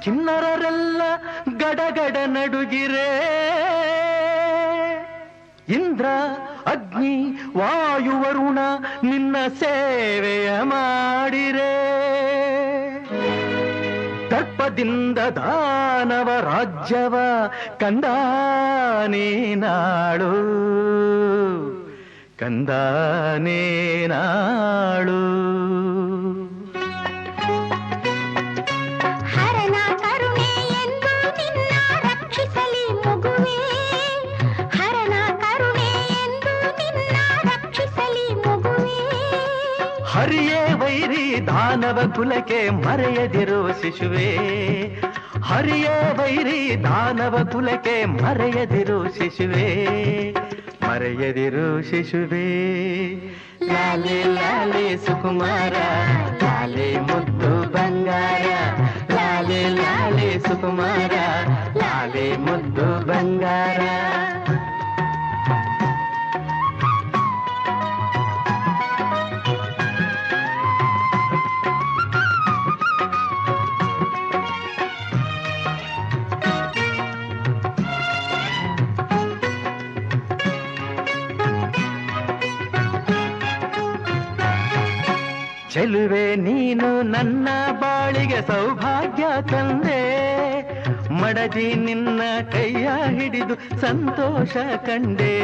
ಕಿನ್ನರರೆಲ್ಲ ಗಡಗಡ ನಡುಗಿರೆ. ಇಂದ್ರ, ಅಗ್ನಿ, ವಾಯು, ವರುಣ ನಿನ್ನ ಸೇವೆಯ ಮಾಡಿರೆ. ದರ್ಪದಿಂದ ದಾನವ ರಾಜ್ಯವ ಕಂದ ನೀನಾಳು ಹರಿಯೇ ವೈರಿ ದಾನವ ಕುಲಕ್ಕೆ ಮರೆಯದಿರು ಶಿಶುವೆ ಹರಿಯೇ ವೈರಿ ದಾನವ ಕುಲಕ್ಕೆ ಮರೆಯದಿರು ಶಿಶುವೆ ಮರೆಯದಿರು ಶಿಶುವೆ ಲಾಲೆ ಲಾಲೆ ಸುಕುಮಾರ ಲಾಲೆ ಮುದ್ದು ಬಂಗಾರ ಲಾಲೆ ಲಾಲೆ ಸುಕುಮಾರ ಲಾಲೆ ಮುದ್ದು ಬಂಗಾರ ಚೆಲುವೆ ನೀನು ನನ್ನ ಬಾಳಿಗೆ ಸೌಭಾಗ್ಯ ತಂದೆ. ಮಡದಿ ನಿನ್ನ ಕೈಯ ಹಿಡಿದು ಸಂತೋಷ ಕಂಡೆ.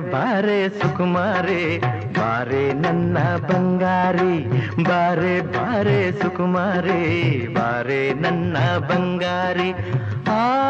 ಬಾರೆ ಸುಕುಮಾರೆ ಬಾರೆ ನನ್ನ ಬಂಗಾರಿ. ಬಾರೆ ಬಾರೆ ಸುಕುಮಾರಿ ಬಾರೆ ನನ್ನ ಬಂಗಾರಿ. ಆ,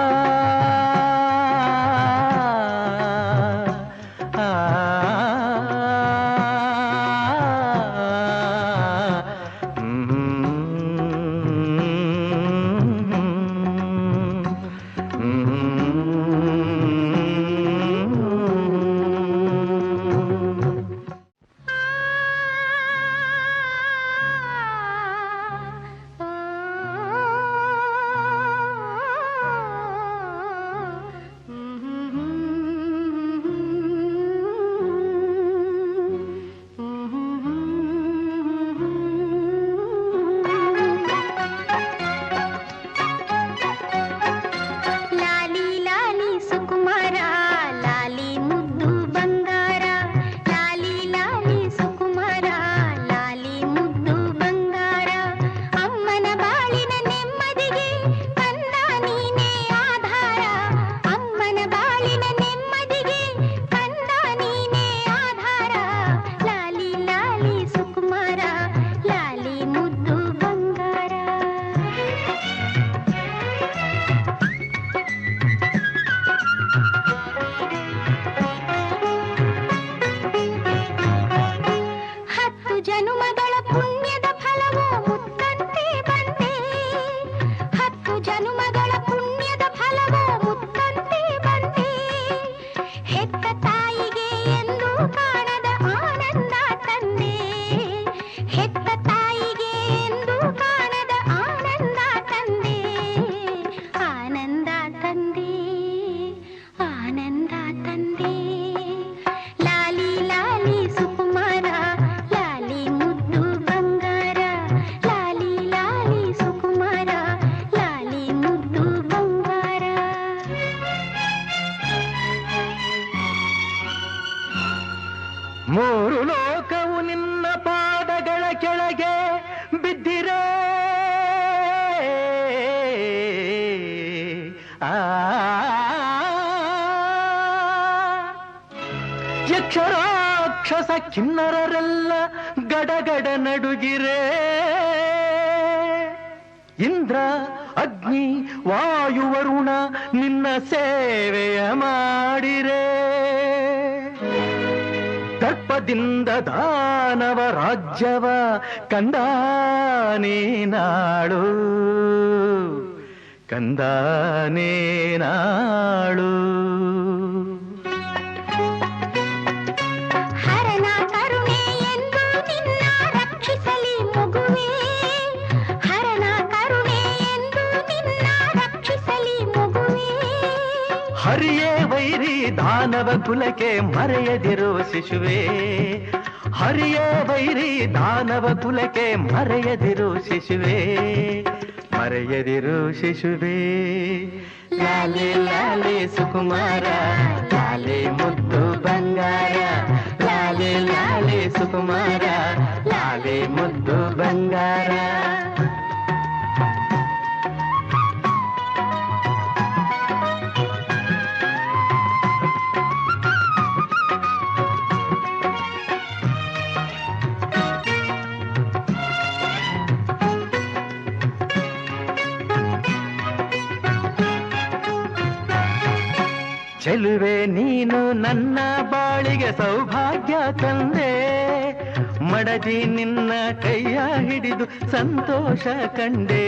ಯಕ್ಷರಾಕ್ಷಸ ಕಿನ್ನರರೆಲ್ಲ ಗಡಗಡ ನಡುಗಿರೆ. ಇಂದ್ರ, ಅಗ್ನಿ, ವಾಯು, ವರುಣ ನಿನ್ನ ಸೇವೆಯ ಮಾಡಿರೆ. ದರ್ಪದಿಂದ ದಾನವ ರಾಜ್ಯವ ಕಂದ ನೀನಾಳು ದಾನವ ಕುಲಕ್ಕೆ ಮರೆಯದಿರು ಶಿಶುವೆ ಹರಿಯೇ ವೈರಿ ದಾನವ ಕುಲಕ್ಕೆ ಮರೆಯದಿರು ಶಿಶುವೆ ಮರೆಯದಿರು ಶಿಶುವೆ ಲಾಲೆ ಲಾಲೆ ಸುಕುಮಾರ ಲಾಲೆ ಮುದ್ದು ಬಂಗಾರ ಲಾಲೆ ಲಾಲೆ ಸುಕುಮಾರ ಲಾಲೆ ಮುದ್ದು ಬಂಗಾರ ಚೆಲುವೆ ನೀನು ನನ್ನ ಬಾಳಿಗೆ ಸೌಭಾಗ್ಯ ತಂದೆ. ಮಡದಿ ನಿನ್ನ ಕೈಯ ಹಿಡಿದು ಸಂತೋಷ ಕಂಡೆ.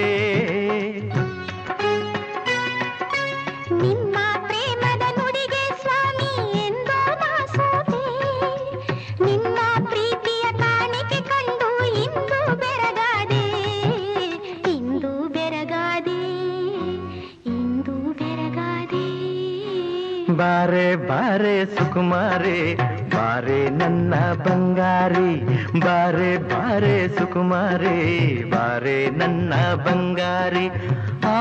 ಬಾರೆ ಬಾರೆ ಸುಕುಮಾರಿ ಬಾರೆ ನನ್ನ ಬಂಗಾರಿ ಬಾರೆ ಬಾರೆ ಸುಕುಮಾರಿ ಬಾರೆ ನನ್ನ ಬಂಗಾರಿ. ಆ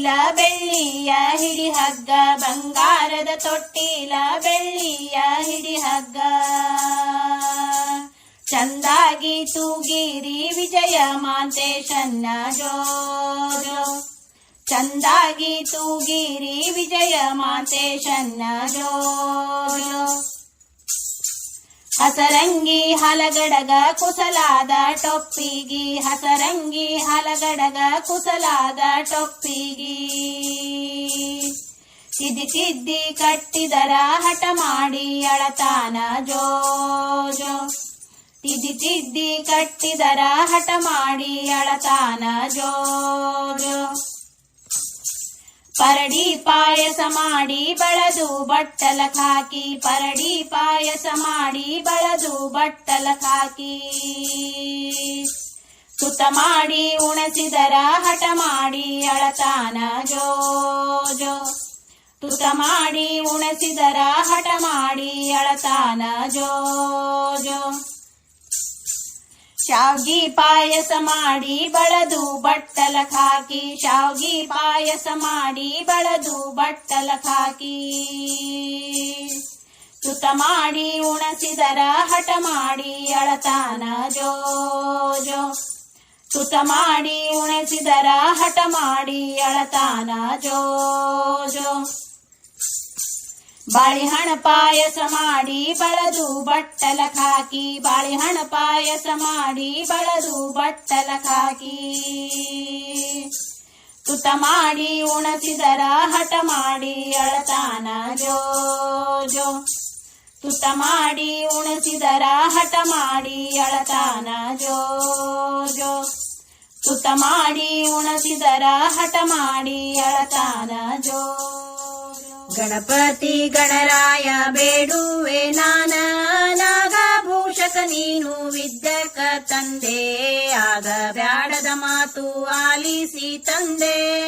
ತೊಟ್ಟಿಲ ಬೆಳ್ಳಿಯ ಹಿಡಿ ಹಗ್ಗ, ಬಂಗಾರದ ತೊಟ್ಟಿಲ ಬೆಳ್ಳಿಯ ಹಿಡಿ ಹಗ್ಗ. ಚಂದಾಗಿ ತೂಗಿರಿ ವಿಜಯ ಮಾಂತೇಶನ್ನ ಜೋ ಚಂದಾಗಿ ತೂಗಿರಿ ವಿಜಯ ಮಾತೇಶನ್ನ ಜೋ. ಹಸರಂಗಿ ಹಲಗಡಗ ಕುಸಲಾದ ಟೊಪ್ಪಿಗಿ. ಹಸರಂಗಿ ಹಲಗಡಗ ಕುಸಲಾದ ಟೊಪ್ಪಿಗಿ. ತಿದ್ದಿ ತಿದ್ದಿ ಕಟ್ಟಿದರ ಹಠ ಮಾಡಿ ಅಳತಾನ ಜೋಜೋ. ತಿದ್ದಿ ತಿದ್ದಿ ಕಟ್ಟಿದರ ಹಠ ಮಾಡಿ ಅಳತಾನ ಜೋಜೋ. ಪರಡಿ ಪಾಯಸ ಮಾಡಿ ಬಳದು ಬಟ್ಟಲ ಕಾಕಿ ಪರಡಿ ಪಾಯಸ ಮಾಡಿ ಬಳದು ಬಟ್ಟಲ ಕಾಕಿ ಸುತ ಮಾಡಿ ಉಣಸಿದರ ಹಠ ಮಾಡಿ ಅಳತಾನ ಜೋ ಜೋ. ತುತ ಮಾಡಿ ಉಣಸಿದರ ಹಠ ಮಾಡಿ ಅಳತಾನ ಜೋ ಜೋ. ಶಾವ್ಗಿ ಪಾಯಸ ಮಾಡಿ ಬಳದು ಬಟ್ಟಲ ಹಾಕಿ ಶಾವ್ಗಿ ಪಾಯಸ ಮಾಡಿ ಬಳದು ಬಟ್ಟಲ ಹಾಕಿ ತುತ ಮಾಡಿ ಉಣಸಿದರ ಹಠ ಮಾಡಿ ಅಳತಾನ ಜೋ ಜೋ. ತುತ ಮಾಡಿ ಉಣಸಿದರ ಹಠ ಮಾಡಿ ಅಳತಾನ ಜೋ ಜೋ. ಬಾಳಿಹಣ ಪಾಯಸ ಮಾಡಿ ಬಳದು ಬಟ್ಟಲ ಕಾಕಿ ಬಾಳೆಹಣ ಪಾಯಸ ಮಾಡಿ ಬಳದು ಬಟ್ಟಲ ಕಾಕಿ ತುತ ಮಾಡಿ ಉಣಸಿದರ ಹಠ ಮಾಡಿ ಅಳತಾನ ಜೋ ಜೋ. ತುತ ಮಾಡಿ ಉಣಸಿದರ ಹಠ ಮಾಡಿ ಅಳತಾನ ಜೋ ಜೋ. ತುತ ಮಾಡಿ ಉಣಸಿದರ ಹಠ ಮಾಡಿ ಅಳತಾನ ಜೋ ಗಣಪತಿ ಗಣರಾಯ ಬೇಡುವೆ ನಾನ, ನಾಗಭೂಷಕ ನೀನು ವಿದ್ಯಕ ತಂದೆ. ಆಗ ಬ್ಯಾಡದ ಮಾತು ಆಲಿಸಿ ತಂದೆ.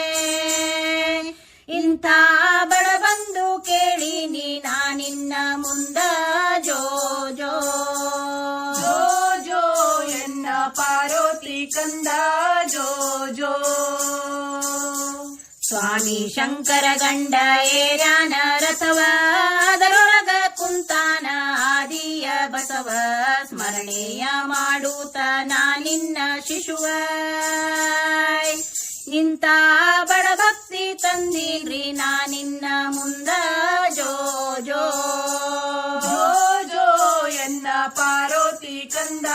ಇಂಥ ಬಡ ಬಂದು ಕೇಳಿ ನೀ ನಾನಿನ್ನ ಮುಂದ ಜೋ ಜೋ. ಜೋ ಜೋ ಎನ್ನ ಪಾರ್ವತಿ ಕಂದ, ಜೋ ಜೋ. ಸ್ವಾಮಿ ಶಂಕರ ಗಂಡ ಏರ್ಯಾನ ಅದರೊಳಗ ಕುಂತಾನ ಆದಿಯ ಬಸವ, ಸ್ಮರಣೆಯ ಮಾಡುತ್ತ ನಾನಿನ್ನ ಶಿಶುವ. ನಿಂತ ಬಡ ಭಕ್ತಿ ತಂದೀನ್ರಿ ನಾನಿನ್ನ ಮುಂದ, ಜೋ ಜೋ. ಜೋ ಜೋ ಎನ್ನ ಪಾರೋತಿ ಕಂದ.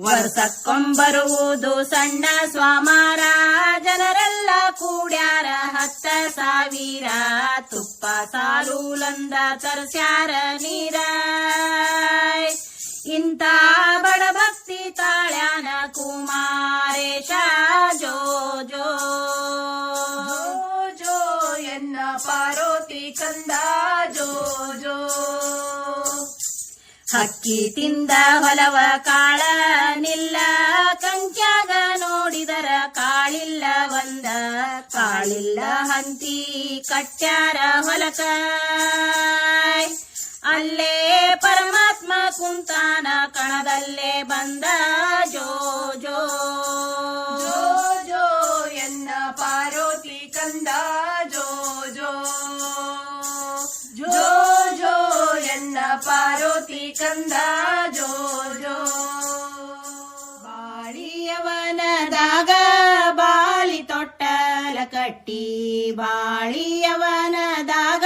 ವರ್ಷಕ್ಕೊಂಬರುವುದು ಸಣ್ಣ ಸ್ವಾಮಾರ, ಜನರೆಲ್ಲ ಕೂಡ್ಯಾರ ಹತ್ತ ಸಾವಿರ, ತುಪ್ಪ ಸಾಲೂಲಂದ ತರ್ಸ್ಯಾರ ನೀರ. ಇಂತ ಬಡ ಭಕ್ತಿ ತಾಳ್ಯಾನ ಕುಮಾರೇಶ ಜೋ. ಜೋ ಜೋ ಎನ್ನ ಪಾರ್ವತಿ ಕಂದ ಜೋ ಜೋ. ಹಕ್ಕಿ ತಿಂದ ಹೊಲವ ಕಾಳ ನಿಲ್ಲ ಕಂಚಾಗ ನೋಡಿದರ ಕಾಳಿಲ್ಲ ಒಂದ. ಕಾಳಿಲ್ಲ ಹಂತಿ ಕಟ್ಟ್ಯಾರ ಹೊಲಕ. ಅಲ್ಲೇ ಪರಮಾತ್ಮ ಕುಂತಾನ, ಕಣದಲ್ಲೇ ಬಂದ ಜೋ ಜೋ ಜೋ ಪಾರ್ವತಿ ಜೋ ಜೋ ಬಾಳಿಯವನದಾಗ ಬಾಳಿ ತೊಟ್ಟಲ ಕಟ್ಟಿ, ಬಾಳಿಯವನದಾಗ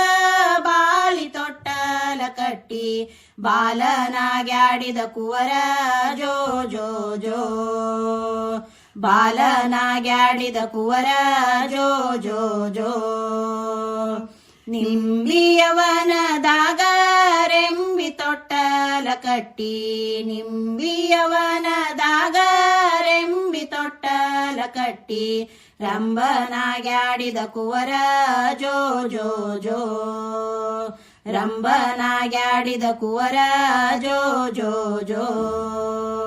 ಬಾಳಿ ತೊಟ್ಟಲ ಕಟ್ಟಿ, ಬಾಲನಾಗ್ಯಾಡಿದ ಕುವರ ಜೋ ಜೋ ಜೋ. ಬಾಲನಾಗ್ಯಾಡಿದ ಕುವರ ಜೋ ಜೋ ಜೋ. ನಿಂಬಿಯವನದಾಗ ರೆಂಬಿ ತೊಟ್ಟಲ ಕಟ್ಟಿ ನಿಂಬಿಯವನದಾಗ ರೆಂಬಿ ತೊಟ್ಟಲ ಕಟ್ಟಿ ರಂಬನಾಗ್ಯಾಡಿದ ಕುವರ ಜೋ ಜೋ ಜೋ. ರಂಬನಾಗ್ಯಾಡಿದ ಕುವರ ಜೋ ಜೋ ಜೋ.